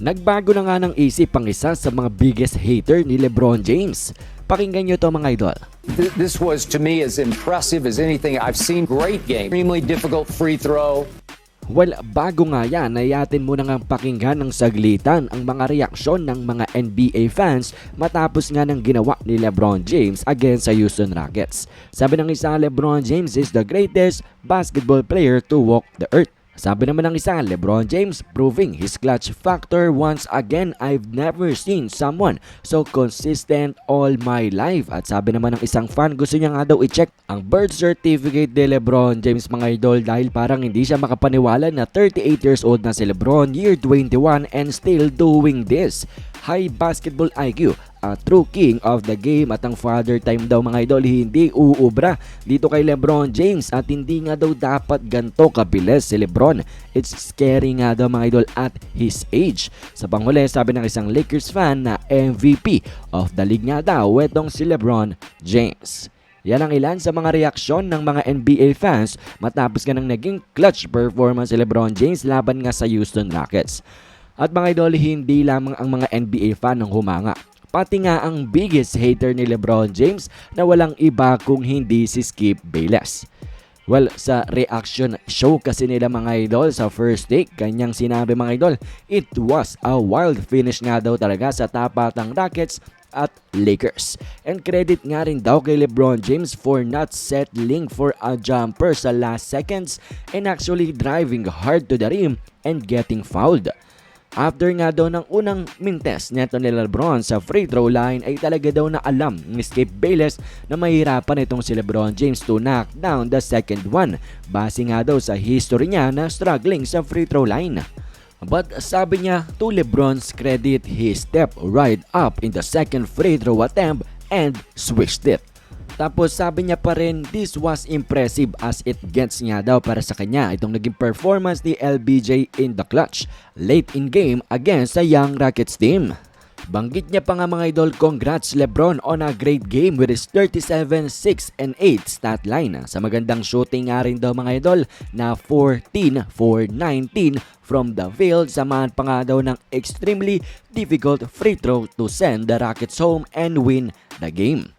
Nagbago na nga ng isip ang isa sa mga biggest hater ni Lebron James. Pakinggan nyo to mga idol. Th- This was to me as impressive as anything I've seen. Great game, extremely difficult free throw. Well, bago nga yan, nayatin mo na nga pakinggan ng saglitan ang mga reaksyon ng mga NBA fans matapos nga ng ginawa ni LeBron James against sa Houston Rockets. Sabi ng isa, LeBron James is the greatest basketball player to walk the earth. Sabi naman ng isa, LeBron James proving his clutch factor once again. I've never seen someone so consistent all my life. At sabi naman ng isang fan, gusto niya nga daw i-check ang birth certificate ni LeBron James mga idol dahil parang hindi siya makapaniwala na 38 years old na si LeBron, year 21 and still doing this. High basketball IQ, a true king of the game at ang father time daw mga idol hindi uubra dito kay Lebron James at hindi nga daw dapat ganto kabilis si Lebron. It's scary nga daw mga idol at his age. Sa panghuli sabi ng isang Lakers fan na MVP of the league nga daw etong si Lebron James. Yan ang ilan sa mga reaksyon ng mga NBA fans matapos nga ng naging clutch performance si Lebron James laban nga sa Houston Rockets. At mga idol, hindi lamang ang mga NBA fan ang humanga. Pati nga ang biggest hater ni Lebron James na walang iba kung hindi si Skip Bayless. Well, sa reaction show kasi nila mga idol sa first take, kanyang sinabi mga idol, it was a wild finish nga daw talaga sa tapatang Rockets at Lakers. And credit nga rin daw kay LeBron James for not settling for a jumper sa last seconds and actually driving hard to the rim and getting fouled. After nga daw ng unang mintes neto ni Lebron sa free throw line ay talaga daw na alam ni Skip Bayless na mahirapan itong si Lebron James to knock down the second one. Base nga daw sa history niya na struggling sa free throw line. But sabi niya, to Lebron's credit, he stepped right up in the second free throw attempt and switched it. Tapos sabi niya pa rin, this was impressive as it gets nga daw para sa kanya itong naging performance ni LBJ in the clutch late in game against sa Young Rockets team. Banggit niya pa nga mga idol, congrats Lebron on a great game with his 37, 6, and 8 stat line. Sa magandang shooting nga rin daw mga idol na 14 for 19 from the field. Samahan pa nga daw ng extremely difficult free throw to send the Rockets home and win the game.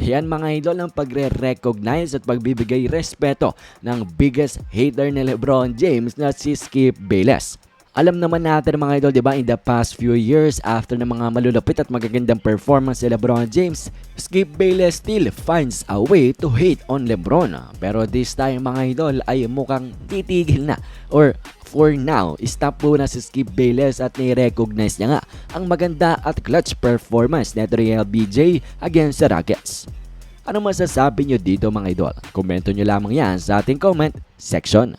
Yan mga idol ang pagre-recognize at pagbibigay respeto ng biggest hater ni Lebron James na si Skip Bayless. Alam naman natin mga idol, di ba, in the past few years after ng mga malulupit at magagandang performance si Lebron James, Skip Bayless still finds a way to hate on Lebron. Pero this time mga idol ay mukhang titigil na or for now, stop muna si Skip Bayless at ni-recognize niya nga ang maganda at clutch performance ni Real BJ against sa Rockets. Ano masasabi nyo dito mga idol? Komento nyo lamang yan sa ating comment section.